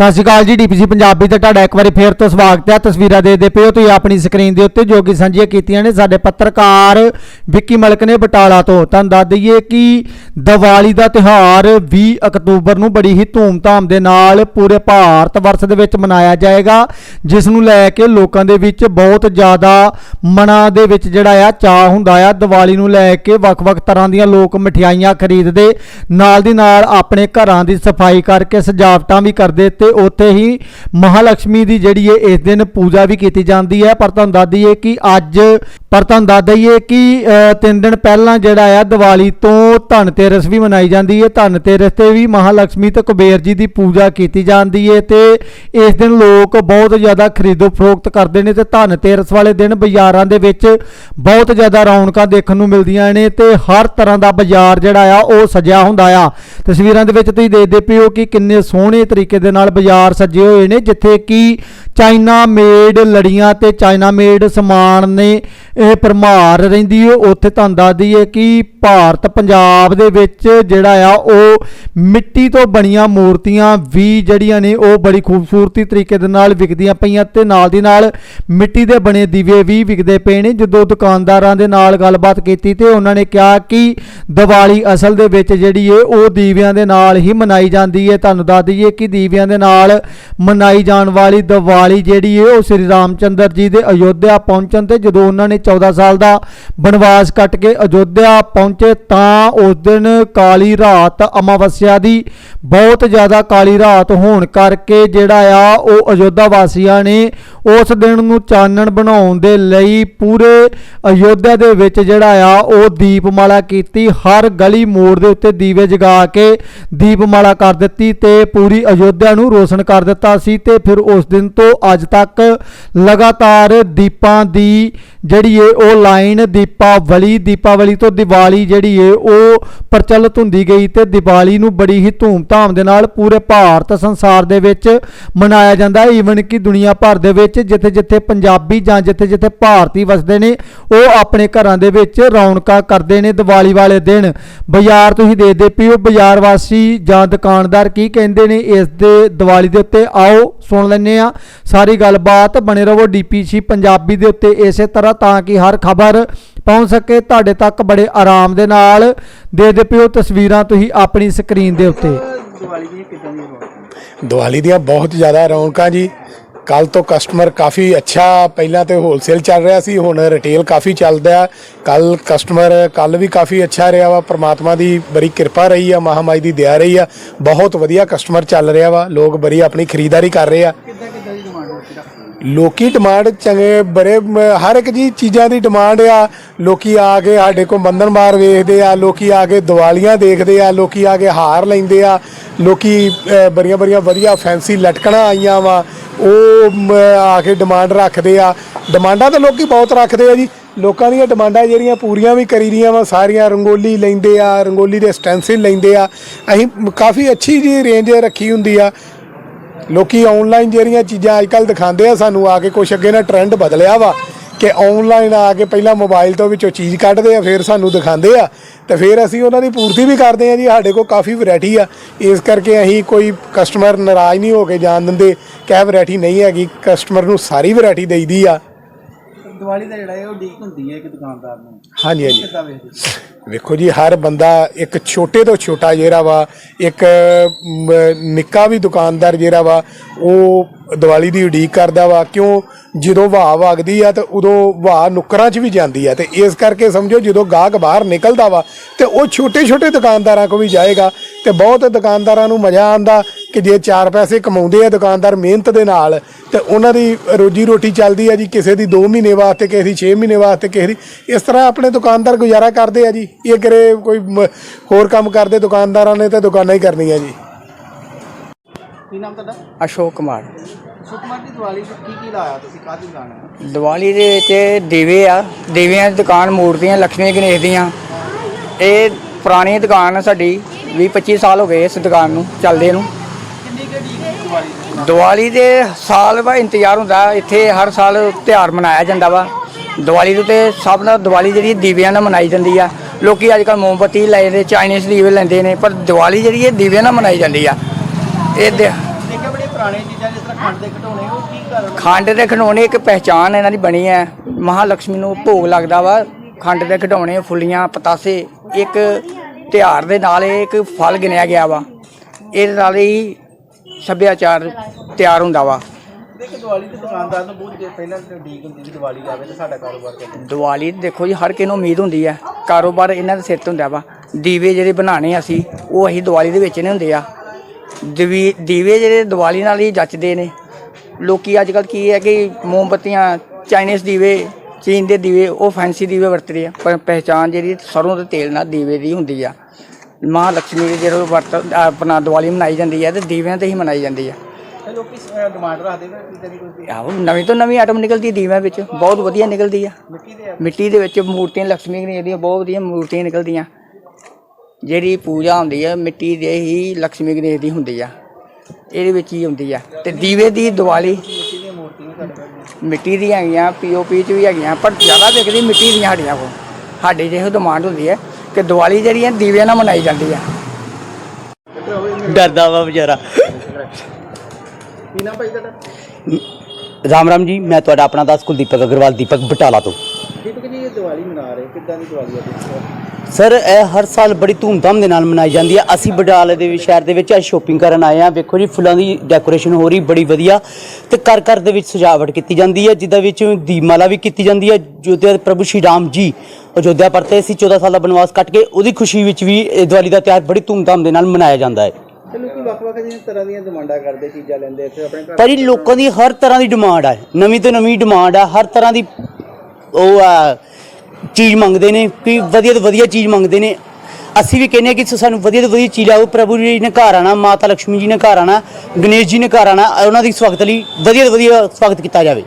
ਸਤਿ ਸ਼੍ਰੀ ਅਕਾਲ ਜੀ, ਡੀਪੀਸੀ ਪੰਜਾਬੀ ਤੇ ਤੁਹਾਡਾ ਇੱਕ ਵਾਰੀ ਫੇਰ ਤੋਂ ਸਵਾਗਤ ਹੈ। ਤਸਵੀਰਾਂ ਦੇਖਦੇ ਪਿਓ, ਤੁਸੀਂ ਆਪਣੀ ਸਕਰੀਨ ਦੇ ਉੱਤੇ ਜੋ ਕਿ ਸਾਂਝੀਆਂ ਕੀਤੀਆਂ ਨੇ, ਸਾਡੇ ਪੱਤਰਕਾਰ ਵਿੱਕੀ ਮਲਕ ਨੇ ਬਟਾਲਾ ਤੋਂ। ਤੁਹਾਨੂੰ ਦੱਸ ਦਈਏ ਕਿ ਦੀਵਾਲੀ ਦਾ ਤਿਉਹਾਰ 20 ਅਕਤੂਬਰ ਨੂੰ ਬੜੀ ਹੀ ਧੂਮਧਾਮ ਦੇ ਨਾਲ ਪੂਰੇ ਭਾਰਤ ਵਰਸ਼ ਦੇ ਵਿੱਚ ਮਨਾਇਆ ਜਾਏਗਾ, ਜਿਸ ਨੂੰ ਲੈ ਕੇ ਲੋਕਾਂ ਦੇ ਵਿੱਚ ਬਹੁਤ ਜ਼ਿਆਦਾ ਮਨਾਂ ਦੇ ਵਿੱਚ ਜਿਹੜਾ ਆ ਚਾਹ ਹੁੰਦਾ ਆ ਦੀਵਾਲੀ ਨੂੰ ਲੈ ਕੇ ਵੱਖ-ਵੱਖ ਤਰ੍ਹਾਂ ਦੀਆਂ ਲੋਕ ਮਠਿਆਈਆਂ ਖਰੀਦਦੇ, ਨਾਲ ਦੀ ਨਾਲ ਆਪਣੇ ਘਰਾਂ ਦੀ ਸਫ਼ਾਈ ਕਰਕੇ ਸਜਾਵਟਾਂ ਵੀ ਕਰਦੇ ਤੇ ਉੱਥੇ ਹੀ ਮਹਾਲక్ష్ਮੀ ਦੀ ਜਿਹੜੀ ਹੈ ਇਸ ਦਿਨ ਪੂਜਾ ਵੀ ਕੀਤੀ ਜਾਂਦੀ ਹੈ। ਪਰ ਤੁਹਾਨੂੰ ਦੱਸ ਦਈਏ ਕਿ ਅੱਜ ਪਰ ਤੁਹਾਨੂੰ ਦੱਸ ਦਈਏ ਕਿ ਅ, ਤਿੰਨ ਦਿਨ ਪਹਿਲਾਂ ਜਿਹੜਾ ਆ ਦੀਵਾਲੀ ਤੋਂ ਧਨਤੇਰਸ ਵੀ ਮਨਾਈ ਜਾਂਦੀ ਹੈ ਧਨਤੇਰਸ ਤੇ ਵੀ ਮਹਾਲక్ష్ਮੀ ਤੇ ਕੁਬੇਰ ਜੀ ਦੀ ਪੂਜਾ ਕੀਤੀ ਜਾਂਦੀ ਹੈ ਤੇ ਇਸ ਦਿਨ ਲੋਕ ਬਹੁਤ ਜ਼ਿਆਦਾ ਖਰੀਦੋ ਫਰੋਖਤ ਕਰਦੇ ਨੇ ਤੇ ਧਨਤੇਰਸ ਵਾਲੇ ਦਿਨ ਬਾਜ਼ਾਰਾਂ ਦੇ ਵਿੱਚ ਬਹੁਤ ਜ਼ਿਆਦਾ ਰੌਣਕਾਂ ਦੇਖਣ ਨੂੰ ਮਿਲਦੀਆਂ ਨੇ ਤੇ ਹਰ ਤਰ੍ਹਾਂ ਦਾ ਬਾਜ਼ਾਰ ਜਿਹੜਾ ਆ ਉਹ ਸਜਿਆ ਹੁੰਦਾ ਆ। ਤਸਵੀਰਾਂ ਦੇ ਵਿੱਚ ਤੁਸੀਂ ਦੇਖਦੇ ਪਿਓ ਕਿ ਕਿੰਨੇ ਸੋਹਣੇ ਤਰੀਕੇ ਦੇ ਨਾਲ ਬਾਜ਼ਾਰ ਸਜੇ ਹੋਏ ਨੇ ਜਿੱਥੇ ਕਿ ਚਾਈਨਾ ਮੇਡ ਲੜੀਆਂ ਤੇ ਚਾਈਨਾ ਮੇਡ ਸਮਾਨ ਨੇ ਇਹ ਪਰਮਾਰ ਰਹਿੰਦੀ ਹੈ ਉੱਥੇ ਤੁਹਾਨੂੰ ਦੱਸ ਦਈਏ ਕਿ ਭਾਰਤ ਪੰਜਾਬ ਦੇ ਵਿੱਚ ਜਿਹੜਾ ਆ, ਉਹ ਮਿੱਟੀ ਤੋਂ ਬਣੀਆਂ ਮੂਰਤੀਆਂ ਵੀ ਜਿਹੜੀਆਂ ਨੇ, ਉਹ ਬੜੀ ਖੂਬਸੂਰਤੀ ਤਰੀਕੇ ਦੇ ਨਾਲ ਵਿਕਦੀਆਂ ਪਈਆਂ ਤੇ ਨਾਲ ਦੀ ਨਾਲ ਮਿੱਟੀ ਦੇ ਬਣੇ ਦੀਵੇ ਵੀ ਵਿਕਦੇ ਪਏ ਨੇ। ਜਦੋਂ ਦੁਕਾਨਦਾਰਾਂ ਦੇ ਨਾਲ ਗੱਲਬਾਤ ਕੀਤੀ ਤੇ ਉਹਨਾਂ ਨੇ ਕਿਹਾ ਕਿ ਦੀਵਾਲੀ ਅਸਲ ਦੇ ਵਿੱਚ ਜਿਹੜੀ ਏ, ਉਹ ਦੀਵਿਆਂ ਦੇ ਨਾਲ ਹੀ ਮਨਾਈ ਜਾਂਦੀ ਏ। ਤੁਹਾਨੂੰ ਦੱਸ ਦਈਏ ਕਿ ਦੀਵਿਆਂ ਦੇ ਨਾਲ ਮਨਾਈ ਜਾਣ ਵਾਲੀ ਦੀਵਾਲੀ ਜਿਹੜੀ ਏ, ਉਹ ਸ੍ਰੀ ਰਾਮਚੰਦਰ ਜੀ ਦੇ ਅਯੋਧਿਆ ਪਹੁੰਚਣ ਤੇ ਜਦੋਂ ਉਹਨਾਂ ਨੇ 14 ਸਾਲ ਦਾ ਬਨਵਾਸ ਕੱਟ ਕੇ ਅਯੋਧਿਆ ਪਹੁੰਚੇ ਤਾਂ ਉਸ ਦਿਨ ਕਾਲੀ ਰਾਤ ਅਮਾਵਸਿਆ ਦੀ ਬਹੁਤ ਜ਼ਿਆਦਾ ਕਾਲੀ ਰਾਤ ਹੋਣ ਕਰਕੇ ਜਿਹੜਾ ਆ ਉਹ ਅਯੋਧਿਆ ਵਾਸੀਆਂ ਨੇ ਉਸ ਦਿਨ ਨੂੰ ਚਾਨਣ ਬਣਾਉਣ ਦੇ ਲਈ ਪੂਰੇ ਅਯੋਧਿਆ ਦੇ ਵਿੱਚ ਜਿਹੜਾ ਆ ਉਹ ਦੀਪਮਾਲਾ ਕੀਤੀ, ਹਰ ਗਲੀ ਮੋੜ ਦੇ ਉੱਤੇ ਦੀਵੇ ਜਗਾ ਕੇ ਦੀਪਮਾਲਾ ਕਰ ਦਿੱਤੀ ਤੇ ਪੂਰੀ ਅਯੋਧਿਆ ਨੂੰ ਰੋਸ਼ਨ ਕਰ ਦਿੱਤਾ ਸੀ ਤੇ ਫਿਰ ਉਸ ਦਿਨ ਤੋਂ ਅੱਜ ਤੱਕ ਲਗਾਤਾਰ ਦੀਪਾਂ ਦੀ ਜਿਹੜੀ ਏ ਉਹ ਲਾਈਨ ਦੀਪਾਵਲੀ ਦੀਪਾਵਲੀ ਤੋਂ ਦੀਵਾਲੀ ਜਿਹੜੀ ਏ, ਉਹ ਪ੍ਰਚਲਿਤ ਹੁੰਦੀ ਗਈ ਤੇ ਦੀਵਾਲੀ ਨੂੰ ਬੜੀ ਹੀ ਧੂਮਧਾਮ ਦੇ ਨਾਲ ਪੂਰੇ ਭਾਰਤ ਸੰਸਾਰ ਦੇ ਵਿੱਚ ਮਨਾਇਆ ਜਾਂਦਾ। ਈਵਨ ਕਿ ਦੁਨੀਆ ਭਰ ਦੇ ਵਿੱਚ ਜਿੱਥੇ ਜਿੱਥੇ ਪੰਜਾਬੀ ਜਾਂ ਜਿੱਥੇ ਜਿੱਥੇ ਭਾਰਤੀ ਵਸਦੇ ਨੇ, ਉਹ ਆਪਣੇ ਘਰਾਂ ਦੇ ਵਿੱਚ ਰੌਣਕਾਂ ਕਰਦੇ ਨੇ ਦੀਵਾਲੀ ਵਾਲੇ ਦਿਨ। ਬਾਜ਼ਾਰ ਤੁਸੀਂ ਦੇਖਦੇ ਪਿਓ ਬਾਜ਼ਾਰ ਵਾਸੀ ਜਾਂ ਦੁਕਾਨਦਾਰ ਕੀ ਕਹਿੰਦੇ ਨੇ, ਇਸ ਦੇ ਦੀਵਾਲੀ ਦੇ ਉੱਤੇ ਆਓ। ਸੁਣ ਲੈਂਦੇ ਆ ਸਾਰੀ ਗੱਲਬਾਤ ਬਣੇ ਰਹੋ ਡੀਪੀਸੀ ਪੰਜਾਬੀ ਦੇ ਉੱਤੇ ਇਸੇ ਤਰ੍ਹਾਂ ਤਾਂ ਕਿ ਹਰ ਖਬਰ ਪਹੁੰਚ ਸਕੇ। ਤੁਹਾਡੇ ਤੱਕ ਬੜੇ ਆਰਾਮ ਦੇ ਨਾਲ ਦੇ ਦੇ ਪਿਓ ਤਸਵੀਰਾਂ ਤੁਸੀਂ ਆਪਣੀ ਸਕਰੀਨ ਦੇ ਉੱਤੇ। ਦੀਵਾਲੀ ਦੀਆਂ ਕਿੱਦਾਂ ਦੀਆਂ ਦੀਵਾਲੀ ਦੀਆਂ ਬਹੁਤ ਜ਼ਿਆਦਾ ਰੌਣਕਾਂ ਜੀ। ਕੱਲ ਤੋਂ ਕਸਟਮਰ ਕਾਫੀ ਅੱਛਾ, ਪਹਿਲਾਂ ਤੇ ਹੋਲਸੇਲ ਚੱਲ ਰਿਹਾ ਸੀ, ਹੁਣ ਰਿਟੇਲ ਕਾਫੀ ਚੱਲਦਾ ਕੱਲ ਕਸਟਮਰ ਕੱਲ ਵੀ ਕਾਫੀ ਅੱਛਾ ਰਿਹਾ ਵਾ, ਪ੍ਰਮਾਤਮਾ ਦੀ ਬੜੀ ਕਿਰਪਾ ਰਹੀ ਆ, ਮਹਾਮਾਈ ਦੀ ਦਇਆ ਰਹੀ ਆ। ਬਹੁਤ ਵਧੀਆ ਕਸਟਮਰ ਚੱਲ ਰਿਹਾ ਵਾ, ਲੋਕ ਬੜੀ ਆਪਣੀ ਖਰੀਦਦਾਰੀ ਕਰ ਰਹੇ ਆ ਕਿੱਦਾਂ ਕਿੱਦਾਂ ਦੀ ਡਿਮਾਂਡ ਰੱਖੀ ਰੱਖਦੇ ਲੋਕੀ ਡਿਮਾਂਡ ਚੰਗੇ ਬੜੇ ਮ- ਹਰ ਇੱਕ ਜੀ ਚੀਜ਼ਾਂ ਦੀ ਡਿਮਾਂਡ ਆ। ਲੋਕੀ ਆ ਕੇ ਸਾਡੇ ਕੋਲ ਬੰਧਨ ਮਾਰ ਵੇਖਦੇ ਆ ਲੋਕੀ ਆ ਕੇ ਦੀਵਾਲੀਆਂ ਦੇਖਦੇ ਆ ਲੋਕੀ ਆ ਕੇ ਹਾਰ ਲੈਂਦੇ ਆ। ਲੋਕੀ ਬੜੀਆਂ ਬੜੀਆਂ ਵਧੀਆ ਫੈਂਸੀ ਲਟਕਣਾ ਆਈਆਂ ਵਾ। ਉਹ ਮ, ਆ ਕੇ ਡਿਮਾਂਡ ਰੱਖਦੇ ਆ। ਡਿਮਾਂਡਾਂ ਤਾਂ ਲੋਕੀ ਬਹੁਤ ਰੱਖਦੇ ਆ ਜੀ। ਲੋਕਾਂ ਦੀਆਂ ਡਿਮਾਂਡਾਂ ਜਿਹੜੀਆਂ ਪੂਰੀਆਂ ਵੀ ਕਰੀ ਦੀਆਂ ਵਾ ਸਾਰੀਆਂ ਰੰਗੋਲੀ ਲੈਂਦੇ ਆ ਰੰਗੋਲੀ ਦੇ ਸਟੈਂਸਿਲ ਲੈਂਦੇ ਆ। ਅਸੀਂ ਕਾਫੀ ਅੱਛੀ ਜੀ ਰੇਂਜ ਰੱਖੀ ਹੁੰਦੀ ਆ। ਲੋਕੀ ਆਨਲਾਈਨ ਜਿਹੜੀਆਂ ਚੀਜ਼ਾਂ ਅੱਜਕੱਲ ਦਿਖਾਉਂਦੇ ਆ, ਸਾਨੂੰ ਆ ਕੇ ਕੁਛ ਅੱਗੇ ਨਾ ਟ੍ਰੈਂਡ ਬਦਲਿਆ ਵਾ ਕਿ ਆਨਲਾਈਨ ਆ ਕੇ ਪਹਿਲਾਂ ਮੋਬਾਈਲ ਤੋਂ ਵਿੱਚੋਂ ਚੀਜ਼ ਕੱਢਦੇ ਆ, ਫਿਰ ਸਾਨੂੰ ਦਿਖਾਉਂਦੇ ਆ। ਤੇ ਫਿਰ ਅਸੀਂ ਉਹਨਾਂ ਦੀ ਪੂਰਤੀ ਵੀ ਕਰਦੇ ਆ ਜੀ, ਸਾਡੇ ਕੋਲ ਕਾਫੀ ਵੈਰਾਈਟੀ ਆ। ਇਸ ਕਰਕੇ ਅਸੀਂ ਕੋਈ ਕਸਟਮਰ ਨਾਰਾਜ਼ ਨਹੀਂ ਹੋ ਕੇ ਜਾਣ ਦਿੰਦੇ, ਕਿ ਇਹ ਵੈਰਾਈਟੀ ਨਹੀਂ ਹੈਗੀ ਕਸਟਮਰ ਨੂੰ ਸਾਰੀ ਵੈਰਾਈਟੀ ਦੇਈਦੀ ਆ। ਦੀਵਾਲੀ ਦਾ ਜਿਹੜਾ ਹੈ ਉਹ ਡੀਕ ਹੁੰਦੀ ਹੈ ਇੱਕ ਦੁਕਾਨਦਾਰ ਨੂੰ। ਹਾਂਜੀ ਹਾਂਜੀ। ਕਿੱਦਾਂ ਵੇਖਦੇ ਵੇਖੋ ਜੀ ਹਰ ਬੰਦਾ ਇੱਕ ਛੋਟੇ ਤੋਂ ਛੋਟਾ ਜਿਹੜਾ ਵਾ ਇੱਕ ਮ, ਨਿੱਕਾ ਵੀ ਦੁਕਾਨਦਾਰ ਜਿਹੜਾ ਵਾ ਉਹ ਦੀਵਾਲੀ ਦੀ ਉਡੀਕ ਕਰਦਾ ਵਾ। ਕਿਉਂ? ਜਦੋਂ ਵਾਹ ਵਗਦੀ ਆ ਤੇ ਉਦੋਂ ਵਾਹ ਨੁੱਕਰਾਂ 'ਚ ਵੀ ਜਾਂਦੀ ਆ। ਤੇ ਇਸ ਕਰਕੇ ਸਮਝੋ ਜਦੋਂ ਗਾਹਕ ਬਾਹਰ ਨਿਕਲਦਾ ਵਾ ਤੇ ਉਹ ਛੋਟੇ ਛੋਟੇ ਦੁਕਾਨਦਾਰਾਂ ਕੋ ਵੀ ਜਾਏਗਾ ਤੇ ਬਹੁਤ ਦੁਕਾਨਦਾਰਾਂ ਨੂੰ ਮਜ਼ਾ ਆਂਦਾ ਕਿ ਜੇ ਚਾਰ ਪੈਸੇ ਕਮਾਉਂਦੇ ਆ ਦੁਕਾਨਦਾਰ ਮਿਹਨਤ ਦੇ ਨਾਲ ਤੇ ਉਹਨਾਂ ਦੀ ਰੋਜੀ ਰੋਟੀ ਚੱਲਦੀ ਆ ਜੀ ਕਿਸੇ ਦੀ 2 ਮਹੀਨੇ ਵਾਸਤੇ ਕਿਸੇ ਦੀ 6 ਮਹੀਨੇ ਵਾਸਤੇ ਕਿਸੇ ਦੀ ਇਸ ਤਰ੍ਹਾਂ ਆਪਣੇ ਦੁਕਾਨਦਾਰ ਗੁਜ਼ਾਰਾ ਕਰਦੇ ਆ ਜੀ। ਇਹ ਕਰੇ ਕੋਈ ਮ- ਹੋਰ ਕੰਮ ਕਰਦੇ ਦੁਕਾਨਦਾਰਾਂ ਨੇ ਤੇ ਦੁਕਾਨਾਂ ਹੀ ਕਰਨੀਆਂ ਜੀ। ਕੀ ਨਾਮ ਤੁਹਾਡਾ? ਅਸ਼ੋਕ ਕੁਮਾਰ। ਸੁਕਮਾਰ ਦੀ ਦੀਵਾਲੀ ਤੇ ਕੀ ਕੀ ਲਾਇਆ ਤੁਸੀਂ? ਕਾਹਦੀ ਦੁਕਾਨ ਹੈ? ਦੀਵਾਲੀ ਦੇ ਵਿੱਚ ਦੀਵੇ ਆ ਦੀਵਿਆਂ ਦੀ ਦੁਕਾਨ ਮੂਰਤੀਆਂ ਲక్ష్ਮੀ ਗਣੇਸ਼ ਦੀਆਂ। ਇਹ ਪੁਰਾਣੀ ਦੁਕਾਨ ਆ ਸਾਡੀ 20 25 ਸਾਲ ਹੋ ਗਏ ਇਸ ਦੁਕਾਨ ਨੂੰ ਚੱਲਦੇ ਨੂੰ। ਦੀਵਾਲੀ ਦੀ? ਸਾਲ ਬਾਅਦ ਇੰਤਜ਼ਾਰ ਹੁੰਦਾ ਇੱਥੇ ਹਰ ਸਾਲ ਤਿਉਹਾਰ ਮਨਾਇਆ ਜਾਂਦਾ ਵਾ। ਦੀਵਾਲੀ ਦੇ ਤੇ ਸਭ ਨਾਲ ਦੀਵਾਲੀ ਜਿਹੜੀ ਦੀਵਿਆਂ ਨਾਲ ਮਨਾਈ ਜਾਂਦੀ ਆ। ਲੋਕੀ ਅੱਜ ਕੱਲ ਮੋਮਬੱਤੀ ਲੈ ਜਾਂਦੇ ਚਾਈਨੀਜ਼ ਦੀਵੇ ਲੈਂਦੇ ਨੇ ਪਰ ਦੀਵਾਲੀ ਜਿਹੜੀ ਇਹ ਦੀਵਿਆਂ ਨਾਲ ਮਨਾਈ ਜਾਂਦੀ ਆ। ਇਹ ਦੇ- ਦੇਖਿਆ ਬੜੀ ਪੁਰਾਣੇ ਚੀਜ਼ਾਂ ਜਿਸ ਤਰ੍ਹਾਂ ਖੰਡ ਦੇ ਘਟਾਉਣੇ ਉਹ ਕੀ ਕਾਰਨ? ਖੰਡ ਦੇ ਖਿਡੌਣੇ ਇੱਕ ਪਹਿਚਾਨ ਇਹਨਾਂ ਦੀ ਬਣੀ ਹੈ ਮਹਾਲక్ష్ਮੀ ਨੂੰ ਭੋਗ ਲੱਗਦਾ ਵਾ। ਖੰਡ ਦੇ ਖਿਡੌਣੇ ਫੁੱਲੀਆਂ ਪਤਾਸੇ ਇੱਕ ਤਿਉਹਾਰ ਦੇ ਨਾਲ ਇਹ ਇੱਕ ਫਲ ਗਿਣਿਆ ਗਿਆ ਵਾ। ਇਹਦੇ ਨਾਲ ਹੀ ਸੱਭਿਆਚਾਰ ਤਿਆਰ ਹੁੰਦਾ ਵਾ। ਦੇਖ ਦੀਵਾਲੀ ਤੇ ਦੁਕਾਨਦਾਰ ਨੂੰ ਬਹੁਤ ਦੇਰ ਪਹਿਲਾਂ ਤੇ ਉਡੀਕ ਹੁੰਦੀ ਸੀ ਦੀਵਾਲੀ ਆਵੇ ਤੇ ਸਾਡਾ ਕਾਰੋਬਾਰ ਚੱਲੇ ਦੀਵਾਲੀ ਦੇਖੋ ਜੀ ਹਰ ਕਿਸੇ ਨੂੰ ਉਮੀਦ ਹੁੰਦੀ ਹੈ। ਕਾਰੋਬਾਰ ਇਹਨਾਂ ਦੇ ਸਿਰ ਤੇ ਹੁੰਦਾ ਵਾ। ਦੀਵੇ ਜਿਹੜੇ ਬਣਾਣੇ ਅਸੀਂ ਉਹ ਅਸੀਂ ਦੀਵਾਲੀ ਦੇ ਵਿੱਚ ਨੇ ਹੁੰਦੇ ਆ। ਦੀਵੇ ਦੀਵੇ ਜਿਹੜੇ ਦੀਵਾਲੀ ਨਾਲ ਹੀ ਜੱਚਦੇ ਨੇ। ਲੋਕੀ ਅੱਜ ਕੱਲ ਕੀ ਹੈ ਕਿ ਮੋਮਬੱਤੀਆਂ ਚਾਈਨੀਜ਼ ਦੀਵੇ ਚੀਨ ਦੇ ਦੀਵੇ ਉਹ ਫੈਂਸੀ ਦੀਵੇ ਵਰਤਦੇ ਆ। ਪਰ ਪਹਿਚਾਨ ਜਿਹੜੀ ਸਰੋਂ ਦੇ ਤੇਲ ਨਾਲ ਦੀਵੇ ਦੀ ਹੁੰਦੀ ਆ। ਮਾਂ ਲక్ష్ਮੀ ਦੀ ਜਦੋਂ ਵਰਤ ਆਪਣਾ ਦੀਵਾਲੀ ਮਨਾਈ ਜਾਂਦੀ ਹੈ ਤੇ ਦੀਵਿਆਂ ਤੇ ਹੀ ਮਨਾਈ ਜਾਂਦੀ ਹੈ। ਆਹੋ ਨਵੀਂ ਤੋਂ ਨਵੀਂ ਆਟਮ ਨਿਕਲਦੀ ਦੀਵਿਆਂ ਵਿੱਚ ਬਹੁਤ ਵਧੀਆ ਨਿਕਲਦੀ ਆ। ਮਿੱਟੀ ਦੇ ਵਿੱਚ ਮੂਰਤੀਆਂ ਲక్ష్ਮੀ ਗਣੇਸ਼ ਦੀਆਂ ਬਹੁਤ ਵਧੀਆ ਮੂਰਤੀਆਂ ਨਿਕਲਦੀਆਂ। ਜਿਹੜੀ ਪੂਜਾ ਹੁੰਦੀ ਹੈ ਮਿੱਟੀ ਦੇ ਹੀ ਲక్ష్ਮੀ ਗਣੇਸ਼ ਦੀ ਹੁੰਦੀ ਆ। ਇਹਦੇ ਵਿੱਚ ਹੀ ਹੁੰਦੀ ਆ। ਤੇ ਦੀਵੇ ਦੀ ਦੀਵਾਲੀ ਮਿੱਟੀ ਦੀਆਂ ਹੈਗੀਆਂ। ਪੀਓਪੀ ਚ ਵੀ ਹੈਗੀਆਂ ਪਰ ਜ਼ਿਆਦਾ ਵਿਕਦੀ ਮਿੱਟੀ ਦੀਆਂ ਸਾਡੀਆਂ ਕੋਲ। ਸਾਡੇ ਜਿਹੋ ਡਿਮਾਂਡ ਹੁੰਦੀ ਹੈ ਕਿ ਦੀਵਾਲੀ ਜਿਹੜੀ ਹੈ ਦੀਵਿਆਂ ਨਾਲ ਮਨਾਈ ਜਾਂਦੀ ਆ ਡਰਦਾ ਵਾ ਵਿਚਾਰਾ। ਕੀ ਨਾ ਭਾਈ ਤੁਹਾਡਾ? ਰਾਮ ਰਾਮ ਜੀ ਮੈਂ ਤੁਹਾਡਾ ਆਪਣਾ ਦਾਸ ਕੁਲਦੀਪਕ ਅਗਰਵਾਲ ਦੀਪਕ ਬਟਾਲਾ ਤੋਂ। ਦੀਪਕ ਜੀ ਇਹ ਦੀਵਾਲੀ ਮਨਾ ਰਹੇ ਕਿੱਦਾਂ ਦੀ ਦੀਵਾਲੀ ਆ ਤੁਸੀਂ ਸਰ ਇਹ ਹਰ ਸਾਲ ਬੜੀ ਧੂਮਧਾਮ ਦੇ ਨਾਲ ਮਨਾਈ ਜਾਂਦੀ ਹੈ। ਅਸੀਂ ਬਟਾਲੇ ਦੇ ਸ਼ਹਿਰ ਦੇ ਵਿੱਚ ਅੱਜ ਸ਼ੋਪਿੰਗ ਕਰਨ ਆਏ ਆ ਵੇਖੋ ਜੀ ਫੁੱਲਾਂ ਦੀ ਡੈਕੋਰੇਸ਼ਨ ਹੋ ਰਹੀ ਬੜੀ ਵਧੀਆ। ਤੇ ਘਰ ਘਰ ਦੇ ਵਿੱਚ ਸਜਾਵਟ ਕੀਤੀ ਜਾਂਦੀ ਹੈ ਜਿੱਦਾਂ ਵਿੱਚ ਦੀਪਮਾਲਾ ਵੀ ਕੀਤੀ ਜਾਂਦੀ ਹੈ ਜੋਧਿਆ ਪ੍ਰਭੂ ਸ਼੍ਰੀ ਰਾਮ ਜੀ ਅਯੋਧਿਆ ਪਰਤੇ ਸੀ 14 ਸਾਲ ਦਾ ਬਨਵਾਸ ਕੱਟ ਕੇ ਉਹਦੀ ਖੁਸ਼ੀ ਵਿੱਚ ਵੀ ਇਹ ਦੀਵਾਲੀ ਦਾ ਤਿਉਹਾਰ ਬੜੀ ਧੂਮਧਾਮ ਦੇ ਨਾਲ ਮਨਾਇਆ ਜਾਂਦਾ ਹੈ। ਤੇ ਲੋਕੀ ਵੱਖ-ਵੱਖ ਜਿਹੀਆਂ ਤਰ੍ਹਾਂ ਦੀਆਂ ਡਿਮਾਂਡਾਂ ਕਰਦੇ ਚੀਜ਼ਾਂ ਲੈਂਦੇ ਇੱਥੇ ਆਪਣੇ ਘਰ? ਭਾਜੀ ਲੋਕਾਂ ਦੀ ਹਰ ਤਰ੍ਹਾਂ ਦੀ ਡਿਮਾਂਡ ਹੈ ਨਵੀਂ ਤੋਂ ਨਵੀਂ ਡਿਮਾਂਡ ਹੈ ਹਰ ਤਰ੍ਹਾਂ ਦੀ ਉਹ ਆ ਚੀਜ਼ ਮੰਗਦੇ ਨੇ ਕਿ ਵਧੀਆ ਤੋਂ ਵਧੀਆ ਚੀਜ਼ ਮੰਗਦੇ ਨੇ। ਅਸੀਂ ਵੀ ਕਹਿੰਦੇ ਹਾਂ ਕਿ ਸਾਨੂੰ ਵਧੀਆ ਤੋਂ ਵਧੀਆ ਚੀਜ਼ ਲਾਓ ਪ੍ਰਭੂ ਜੀ ਨੇ ਘਰ ਆਣਾ ਮਾਤਾ ਲక్ష్ਮੀ ਜੀ ਨੇ ਘਰ ਆਣਾ ਗਣੇਸ਼ ਜੀ ਨੇ ਘਰ ਆਣਾ ਉਹਨਾਂ ਦੀ ਸਵਾਗਤ ਲਈ ਵਧੀਆ ਤੋਂ ਵਧੀਆ ਸਵਾਗਤ ਕੀਤਾ ਜਾਵੇ।